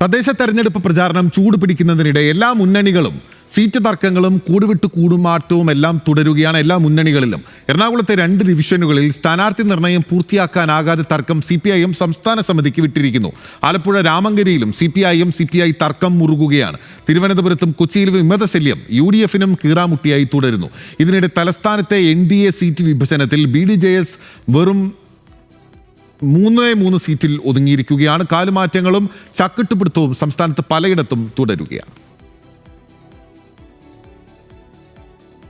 തദ്ദേശ തെരഞ്ഞെടുപ്പ് പ്രചാരണം ചൂട് പിടിക്കുന്നതിനിടെ എല്ലാ മുന്നണികളും സീറ്റ് തർക്കങ്ങളും കൂടുവിട്ട് കൂടുമാറ്റവും എല്ലാം തുടരുകയാണ് എല്ലാ മുന്നണികളിലും. എറണാകുളത്തെ രണ്ട് ഡിവിഷനുകളിൽ സ്ഥാനാർത്ഥി നിർണയം പൂർത്തിയാക്കാനാകാതെ തർക്കം സി പി ഐ സംസ്ഥാന സമിതിക്ക് വിട്ടിരിക്കുന്നു. Alappuzha രാമങ്കരിയിലും C P I M C P I തർക്കം മുറുകുകയാണ്. തിരുവനന്തപുരത്തും കൊച്ചിയിലും വിമതശല്യം യു ഡി എഫിനും കീറാമുട്ടിയായി തുടരുന്നു. ഇതിനിടെ തലസ്ഥാനത്തെ എൻ ഡി എ സീറ്റ് വിഭജനത്തിൽ ബി ഡി ജെ എസ് വെറും മൂന്നേ മൂന്ന് സീറ്റിൽ ഒതുങ്ങിയിരിക്കുകയാണ്. കാലുമാറ്റങ്ങളും ചക്കിട്ടുപിടുത്തവും സംസ്ഥാനത്ത് പലയിടത്തും തുടരുകയാണ്.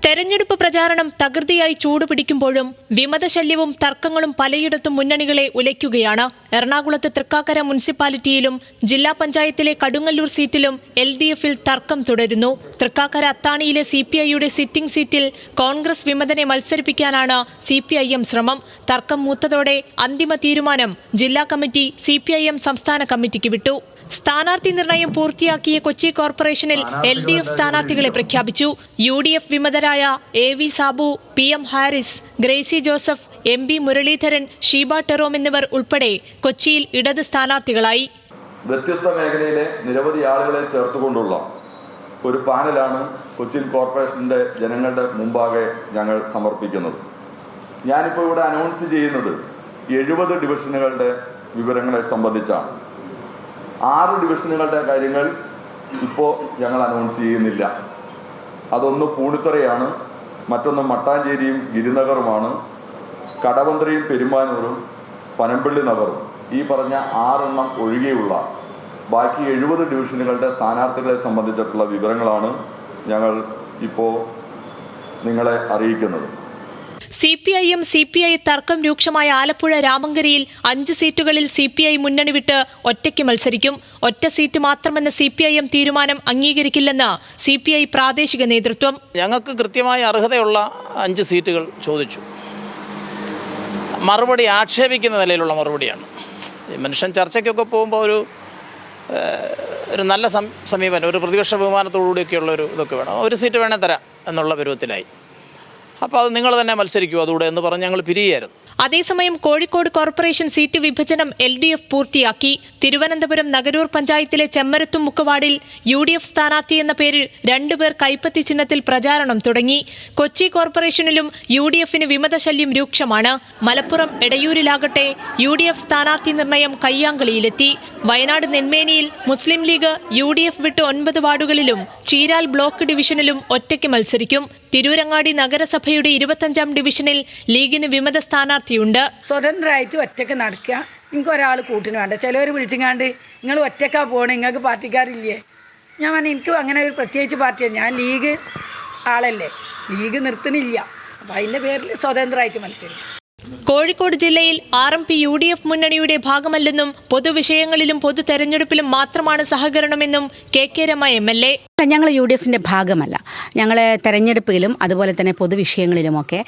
തെരഞ്ഞെടുപ്പ് പ്രചാരണം തകൃതിയായി ചൂടുപിടിക്കുമ്പോഴും വിമതശല്യവും തർക്കങ്ങളും പലയിടത്തും മുന്നണികളെ ഉലയ്ക്കുകയാണ്. എറണാകുളത്ത് തൃക്കാക്കര മുനിസിപ്പാലിറ്റിയിലും ജില്ലാ പഞ്ചായത്തിലെ കടുങ്ങല്ലൂർ സീറ്റിലും എൽ ഡി എഫിൽ തർക്കം തുടരുന്നു. തൃക്കാക്കര അത്താണിയിലെ സി പി ഐയുടെ സിറ്റിംഗ് സീറ്റിൽ കോൺഗ്രസ് വിമതനെ മത്സരിപ്പിക്കാനാണ് സി പി ഐ എം ശ്രമം. തർക്കം മൂത്തതോടെ അന്തിമ തീരുമാനം ജില്ലാ committee C P I M സംസ്ഥാന കമ്മിറ്റിക്ക് വിട്ടു. സ്ഥാനാർത്ഥി നിർണയം പൂർത്തിയാക്കിയ കൊച്ചി കോർപ്പറേഷനിൽ എൽ ഡി എഫ് സ്ഥാനാർത്ഥികളെ പ്രഖ്യാപിച്ചു. U D F വിമതരായ A V Sabu P M Haris Gracy Joseph M B Muraleedharan Sheeba Terome എന്നിവർ ഉൾപ്പെടെ കൊച്ചിയിൽ ഇടത് സ്ഥാനാർത്ഥികളായി. വ്യത്യസ്ത മേഖലയിലെ നിരവധി ആളുകളെ ചേർത്തുകൊണ്ടുള്ള ഒരു പാനലാണ് കൊച്ചിൻ കോർപ്പറേഷന്റെ ജനങ്ങളുടെ മുമ്പാകെ ഞങ്ങൾ സമർപ്പിക്കുന്നത്. ഞാനിപ്പോൾ ഇവിടെ അനൗൺസ് ചെയ്യുന്നത് എഴുപത് ഡിവിഷനുകളുടെ വിവരങ്ങളെ സംബന്ധിച്ചാണ്. ആറ് ഡിവിഷനുകളുടെ കാര്യങ്ങൾ ഇപ്പോൾ ഞങ്ങൾ അനൗൺസ് ചെയ്യുന്നില്ല. അതൊന്ന് പൂണിത്തറയാണ് മറ്റൊന്ന് മട്ടാഞ്ചേരിയും ഗിരിനഗറുമാണ് കടവന്ത്രയും പെരുമാനൂറും പനമ്പള്ളി നഗറും. ഈ പറഞ്ഞ ആറെണ്ണം ഒഴികെയുള്ള ബാക്കി എഴുപത് ഡിവിഷനുകളുടെ സ്ഥാനാർത്ഥികളെ സംബന്ധിച്ചിട്ടുള്ള വിവരങ്ങളാണ് ഞങ്ങൾ ഇപ്പോൾ നിങ്ങളെ അറിയിക്കുന്നത്. C P I M C P I തർക്കം രൂക്ഷമായ ആലപ്പുഴ രാമങ്കരിയിൽ അഞ്ച് സീറ്റുകളിൽ സി പി ഐ മുന്നണി വിട്ട് ഒറ്റയ്ക്ക് മത്സരിക്കും. ഒറ്റ സീറ്റ് മാത്രമെന്ന സി പി ഐ എം തീരുമാനം അംഗീകരിക്കില്ലെന്ന് സി പി ഐ പ്രാദേശിക നേതൃത്വം. ഞങ്ങൾക്ക് കൃത്യമായ അർഹതയുള്ള അഞ്ച് സീറ്റുകൾ ചോദിച്ചു. മറുപടി ആക്ഷേപിക്കുന്ന നിലയിലുള്ള മറുപടിയാണ്. മനുഷ്യൻ ചർച്ചയ്ക്കൊക്കെ പോകുമ്പോൾ ഒരു ഒരു നല്ല സമീപനം ഒരു പ്രതിപക്ഷ ബഹുമാനത്തോടുകൂടിയൊക്കെയുള്ള ഒരു ഇതൊക്കെ വേണം. ഒരു സീറ്റ് വേണേൽ തരാം എന്നുള്ള പരുവത്തിലായി. അപ്പോൾ അത് നിങ്ങൾ തന്നെ മത്സരിക്കൂ അതുകൂടെ എന്ന് പറഞ്ഞ് ഞങ്ങൾ പിരിയായിരുന്നു അതേസമയം കോഴിക്കോട് കോർപ്പറേഷൻ സീറ്റ് വിഭജനം എൽ ഡി എഫ് പൂർത്തിയാക്കി. തിരുവനന്തപുരം നഗരൂർ പഞ്ചായത്തിലെ ചെമ്മരത്തും മുക്കവാടിൽ യു ഡി എഫ് സ്ഥാനാർത്ഥി എന്ന പേരിൽ രണ്ടുപേർ കൈപ്പത്തി ചിഹ്നത്തിൽ പ്രചാരണം തുടങ്ങി. കൊച്ചി കോർപ്പറേഷനിലും യു ഡി എഫിന് വിമതശല്യം രൂക്ഷമാണ്. മലപ്പുറം എടയൂരിലാകട്ടെ യു ഡി എഫ് സ്ഥാനാർത്ഥി നിർണയം കയ്യാങ്കളിയിലെത്തി. Wayanad നെന്മേനിയിൽ Muslim League U D F വിട്ട് ഒൻപത് വാർഡുകളിലും ചീരാൽ ബ്ലോക്ക് ഡിവിഷനിലും ഒറ്റയ്ക്ക് മത്സരിക്കും. തിരൂരങ്ങാടി നഗരസഭയുടെ ഇരുപത്തഞ്ചാം ഡിവിഷനിൽ ലീഗിന് വിമത സ്ഥാനാർത്ഥിയുണ്ട് സ്വതന്ത്രമായിട്ട് ഒറ്റയ്ക്ക് നടക്കുക. നിങ്ങൾക്ക് ഒരാൾ കൂട്ടിന് വേണ്ട. ചിലവർ വിളിച്ചിങ്ങാണ്ട് നിങ്ങൾ ഒറ്റക്കാ പോകണം നിങ്ങൾക്ക് പാർട്ടിക്കാരില്ലേ? ഞാൻ പറഞ്ഞു എനിക്ക് അങ്ങനെ ഒരു പ്രത്യേകിച്ച് പാർട്ടിയാണ് ഞാൻ ലീഗ് ആളല്ലേ. ലീഗ് നിർത്തണില്ല അപ്പം അതിന്റെ പേരിൽ സ്വതന്ത്രമായിട്ട് മത്സരിക്കും. കോഴിക്കോട് ജില്ലയിൽ R M P U D F മുന്നണിയുടെ ഭാഗമല്ലെന്നും പൊതുവിഷയങ്ങളിലും പൊതു തെരഞ്ഞെടുപ്പിലും മാത്രമാണ് സഹകരണമെന്നും K K Rema M L A. ഞങ്ങൾ യു ഡി എഫിന്റെ ഭാഗമല്ല. ഞങ്ങൾ തെരഞ്ഞെടുപ്പിലും അതുപോലെ തന്നെ പൊതുവിഷയങ്ങളിലുമൊക്കെ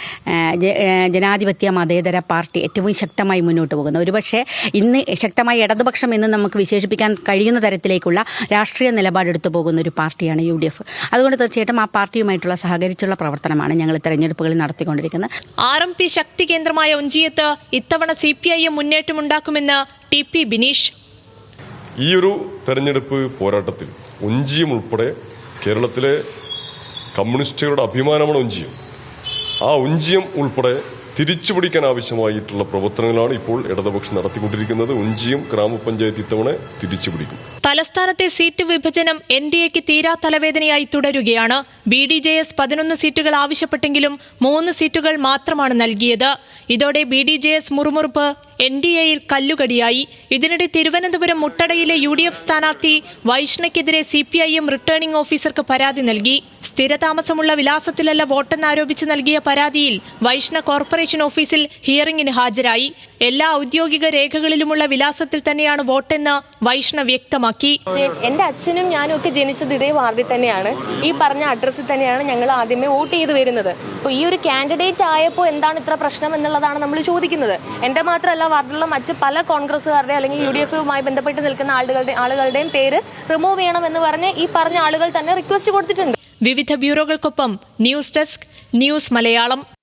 ജനാധിപത്യ മതേതര പാർട്ടി ഏറ്റവും ശക്തമായി മുന്നോട്ട് പോകുന്നു. ഒരുപക്ഷെ ഇന്ന് ശക്തമായ ഇടതുപക്ഷം എന്ന് നമുക്ക് വിശേഷിപ്പിക്കാൻ കഴിയുന്ന തരത്തിലേക്കുള്ള രാഷ്ട്രീയ നിലപാടെടുത്തു പോകുന്ന ഒരു പാർട്ടിയാണ് യു ഡി എഫ്. അതുകൊണ്ട് തീർച്ചയായിട്ടും ആ പാർട്ടിയുമായിട്ടുള്ള സഹകരിച്ചുള്ള പ്രവർത്തനമാണ് ഞങ്ങൾ തെരഞ്ഞെടുപ്പുകളിൽ നടത്തിക്കൊണ്ടിരിക്കുന്നത്. ആർ എം പി ശക്തി കേന്ദ്രമായ ഒഞ്ചിയത്ത് ഇത്തവണ സി പി ഐ എം മുന്നേറ്റമുണ്ടാക്കുമെന്ന് ടി പി ബിനീഷ്. ഈ ഒരു തെരഞ്ഞെടുപ്പ് പോരാട്ടത്തിൽ ഒഞ്ചിയും ഉൾപ്പെടെ കേരളത്തിലെ കമ്മ്യൂണിസ്റ്റുകളുടെ അഭിമാനമാണ് ഒഞ്ചിയം. ആ ഒഞ്ചിയം ഉൾപ്പെടെ തിരിച്ചുപിടിക്കാൻ ആവശ്യമായിട്ടുള്ള പ്രവർത്തനങ്ങളാണ് ഇപ്പോൾ ഇടതുപക്ഷം നടത്തിക്കൊണ്ടിരിക്കുന്നത്. ഒഞ്ചിയം ഗ്രാമപഞ്ചായത്ത് ഇത്തവണ തിരിച്ചുപിടിക്കും തലസ്ഥാനത്തെ സീറ്റ് വിഭജനം എൻ ഡി എക്ക് തീരാ തലവേദനയായി തുടരുകയാണ്. ബി ഡി ജെ എസ് പതിനൊന്ന് സീറ്റുകൾ ആവശ്യപ്പെട്ടെങ്കിലും മൂന്ന് സീറ്റുകൾ മാത്രമാണ് നൽകിയത്. ഇതോടെ ബി ഡി ജെ എസ് മുറുമുറുപ്പ് എൻ ഡി എയിൽ കല്ലുകടിയായി. ഇതിനിടെ തിരുവനന്തപുരം മുട്ടടയിലെ യു ഡി എഫ് സ്ഥാനാർത്ഥി വൈഷ്ണയ്ക്കെതിരെ C P I M returning ഓഫീസർക്ക് പരാതി നൽകി. സ്ഥിരതാമസമുള്ള വിലാസത്തിലല്ല വോട്ടെന്നാരോപിച്ച് നൽകിയ പരാതിയിൽ വൈഷ്ണ കോർപ്പറേഷൻ ഓഫീസിൽ ഹിയറിംഗിന് ഹാജരായി. എല്ലാ ഔദ്യോഗിക രേഖകളിലുമുള്ള വിലാസത്തിൽ തന്നെയാണ് വോട്ടെന്ന് വൈഷ്ണ വ്യക്തമാക്കി. എന്റെ അച്ഛനും ഞാനും ഒക്കെ ജനിച്ചത് ഇതേ വാർഡിൽ തന്നെയാണ്. ഈ പറഞ്ഞ അഡ്രസ്സിൽ തന്നെയാണ് ഞങ്ങൾ ആദ്യമേ വോട്ട് ചെയ്ത് വരുന്നത്. അപ്പോൾ ഈ ഒരു കാൻഡിഡേറ്റ് ആയപ്പോൾ എന്താണ് ഇത്ര പ്രശ്നം എന്നുള്ളതാണ് നമ്മൾ ചോദിക്കുന്നത്. എന്റെ മാത്രമല്ല വാർഡിലുള്ള മറ്റ് പല കോൺഗ്രസ്സുകാരുടെ അല്ലെങ്കിൽ യു ഡി എഫുമായി ബന്ധപ്പെട്ട് നിൽക്കുന്ന ആളുകളുടെ ആളുകളുടെയും പേര് റിമൂവ് ചെയ്യണമെന്ന് പറഞ്ഞ് ഈ പറഞ്ഞ ആളുകൾ തന്നെ റിക്വസ്റ്റ് കൊടുത്തിട്ടുണ്ട്. വിവിധ ബ്യൂറോകൾക്കൊപ്പം ന്യൂസ് ഡെസ്ക് ന്യൂസ് മലയാളം